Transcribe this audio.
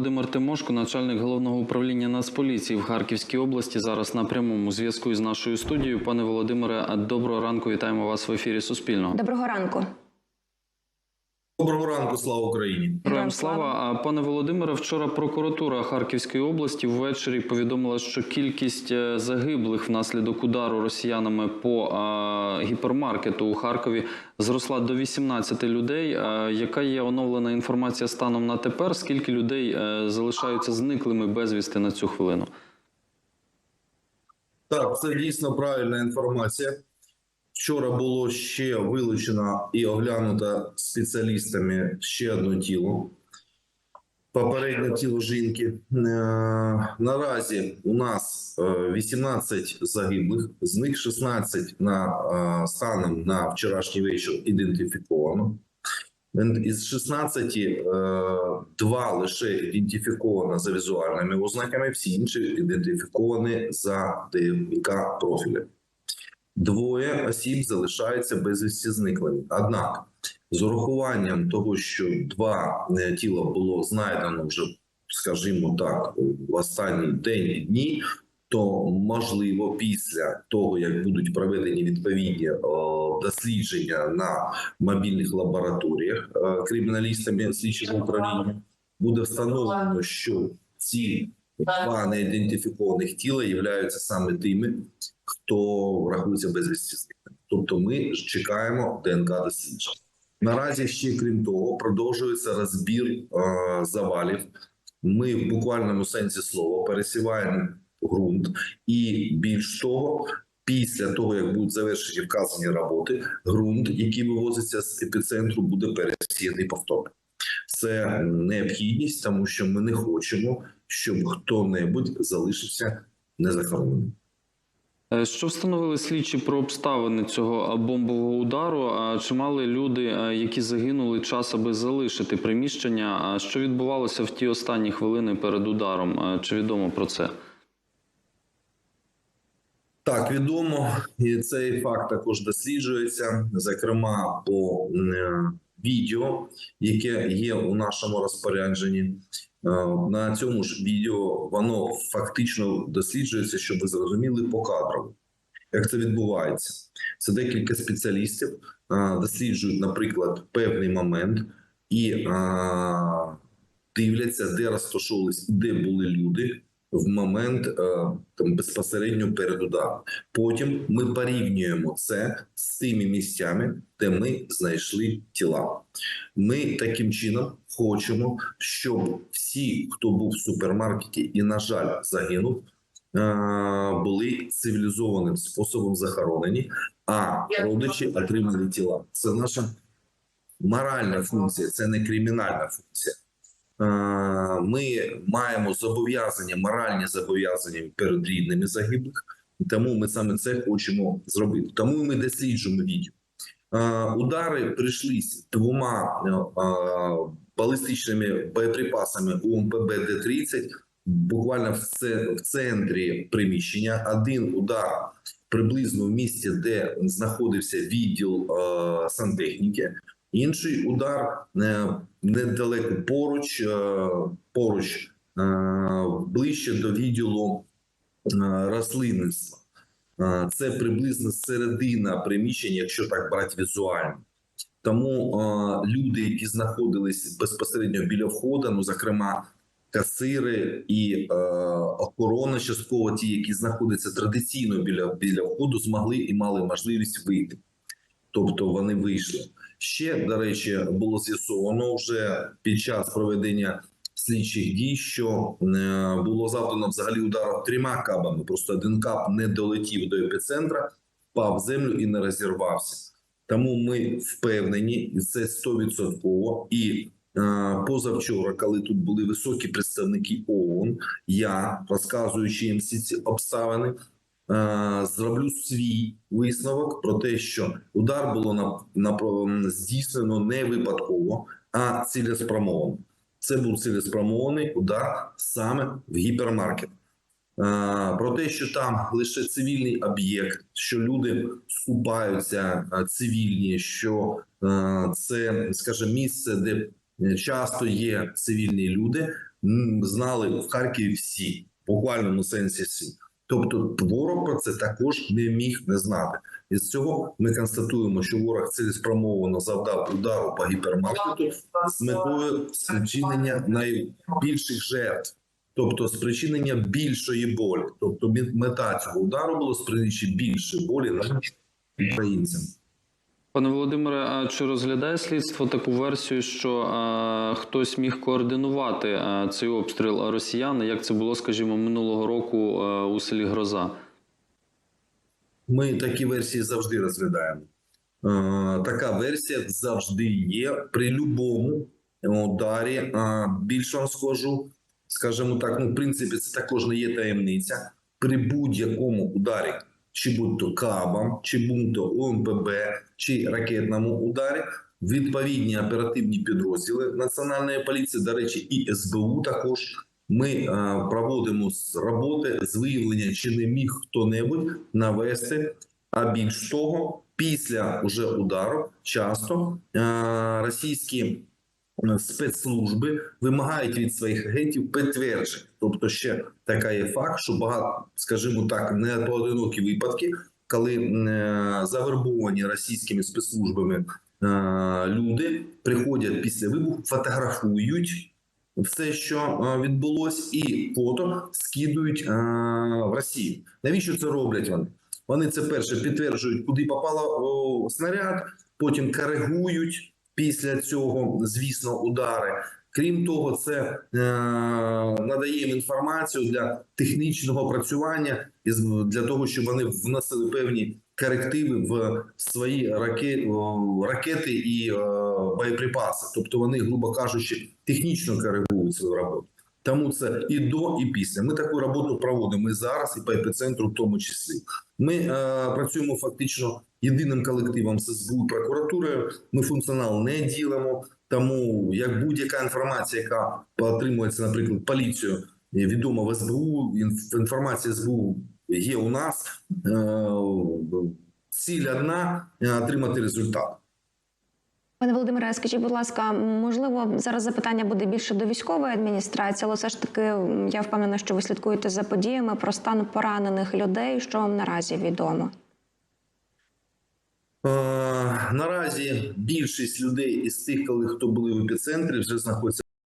Володимир Тимошко, начальник головного управління Нацполіції в Харківській області. Зараз на прямому зв'язку із нашою студією. Пане Володимире, доброго ранку. Вітаємо вас в ефірі Суспільного. Доброго ранку. Доброго ранку, слава Україні. Героям слава. Пане Володимире, вчора прокуратура Харківської області ввечері повідомила, що кількість е, загиблих внаслідок удару росіянами по гіпермаркету у Харкові зросла до 18 людей. Яка є оновлена інформація станом на тепер? Скільки людей е, залишаються зниклими безвісти на цю хвилину? Так, це дійсно правильна інформація. Вчора було ще вилучено і оглянуто спеціалістами ще одне тіло. Попереднє тіло жінки. Е, Наразі у нас е, 18 загиблих, з них 16 на е, станом на вчорашній вечір ідентифіковано. Із 16 е, два лише ідентифіковано за візуальними ознаками, всі інші ідентифіковані за ДНК профілем. Двоє осіб залишаються безвісті зниклими. Однак, з урахуванням того, що два е, тіла було знайдено вже, скажімо так, в останній день і дні, то можливо, після того як будуть проведені відповідні о, дослідження на мобільних лабораторіях е, криміналістами слідчого управління, буде встановлено, що ці два неідентифікованих тіла являються саме тими, хто рахується безвісті зниклим. Тобто, ми чекаємо ДНК досліджень. Наразі ще крім того, продовжується розбір е, завалів. Ми в буквальному сенсі слова пересіваємо ґрунт, і більш того, після того як будуть завершені вказані роботи, ґрунт, який вивозиться з епіцентру, буде пересіяний повторно. Це необхідність, тому що ми не хочемо, щоб хто-небудь залишився незахороненим. Е, Що встановили слідчі про обставини цього бомбового удару? А Чи мали люди, е, які загинули час, аби залишити приміщення? А Що відбувалося в ті останні хвилини перед ударом? Е, Чи відомо про це? Так, відомо, і цей факт також досліджується, зокрема по відео, яке є у нашому розпорядженні. Е, На цьому ж відео воно фактично досліджується, щоб ви зрозуміли по кадрово. Як це відбувається? Це декілька спеціалістів е, досліджують, наприклад, певний момент і е, дивляться, де розташовувались, де були люди в момент е, там безпосередньо перед ударом. Потім ми порівнюємо це з тими місцями, де ми знайшли тіла. Ми таким чином хочемо, щоб всі, хто був в супермаркеті і, на жаль, загинув, е, були цивілізованим способом захоронені, а родичі отримали тіла. Це наша моральна функція, це не кримінальна функція. Ми маємо зобов'язання, моральні зобов'язання перед рідними загиблих, тому ми саме це хочемо зробити. Тому ми досліджуємо відео. Удари прийшлись двома е, балістичними боєприпасами УМПБ Д-30 буквально в центрі приміщення. Один удар приблизно в місці, де знаходився відділ е, сантехніки. Інший удар е, недалеко поруч, е, поруч е, ближче до відділу рослинництва. Це приблизно середина приміщення, якщо так брати візуально. Тому люди, які знаходились безпосередньо біля входу, ну зокрема касири і е, охорона, частково ті, які знаходяться традиційно біля, біля входу, змогли і мали можливість вийти. Тобто вони вийшли. Ще до речі, було з'ясовано вже під час проведення слідчих дій, що е, було завдано взагалі ударів трьома кабами. Просто один кап не долетів до епіцентра, впав в землю і не розірвався. Тому ми впевнені, і це 100%. І е, позавчора, коли тут були високі представники ООН, я розказуючи їм всі ці обставини, зроблю свій висновок про те, що удар було на, на здійснено не випадково, а цілеспрямовано. Це був цілеспрямований удар саме в гіпермаркет. Е, Про те, що там лише цивільний об'єкт, що люди скупаються е, цивільні, що е, це, скажімо, місце, де часто є цивільні люди. знали в Харкові всі, в буквальному сенсі всі. Тобто ворог про це також не міг не знати. І з цього ми констатуємо, що ворог цілеспрямовано завдав удару по гіпермаркету з метою спричинення найбільших жертв, тобто спричинення більшої болі. Тобто мета цього удару було спричинити більше болі нашим українцям. Пане Володимире, а чи розглядає слідство таку версію, що а, хтось міг координувати а, цей обстріл росіян, як це було, скажімо, минулого року а, у селі Гроза? Ми такі версії завжди розглядаємо. Е, така версія завжди є при будь-якому ударі. Е, більше вам скажу, скажімо так, ну, в принципі, це також не є таємниця. При будь-якому ударі, чи будь-то кабам, чи будь-то ОМПБ, чи ракетному ударі, відповідні оперативні підрозділи Національної поліції, до речі, і СБУ також ми е, проводимо з роботи з виявлення, чи не міг хто-небудь навести. А більш того, після уже удару часто е, російські спецслужби вимагають від своїх агентів підтверджень. Тобто, ще така є факт, що багато, скажімо так, не поодинокі випадки, коли е, завербовані російськими спецслужбами е, люди приходять після вибуху, фотографують все, що е, відбулось, і фото скидують е, в Росію. Навіщо це роблять вони? Вони це перше підтверджують, куди попало о, снаряд, потім коригують після цього, звісно, удари. Крім того, це е, надає їм інформацію для технічного працювання і для того, щоб вони вносили певні корективи в свої раке, ракети і е, боєприпаси. Тобто вони, грубо кажучи, технічно коригують свою роботу. Тому це і до, і після. Ми таку роботу проводимо і зараз, і по епіцентру, в тому числі. Ми е, працюємо фактично єдиним колективом з і прокуратурою. Ми функціонал не ділимо. Тому як будь-яка інформація, яка отримується, наприклад, поліцією, відома в СБУ, інформація СБУ є у нас. Е, ціль одна е, отримати результат. Пане Володимире, скажіть, будь ласка, можливо, зараз запитання буде більше до військової адміністрації, але все ж таки я впевнена, що ви слідкуєте за подіями про стан поранених людей. Що вам наразі відомо? Е, наразі більшість людей із тих, коли хто були в епіцентрі, вже знаходяться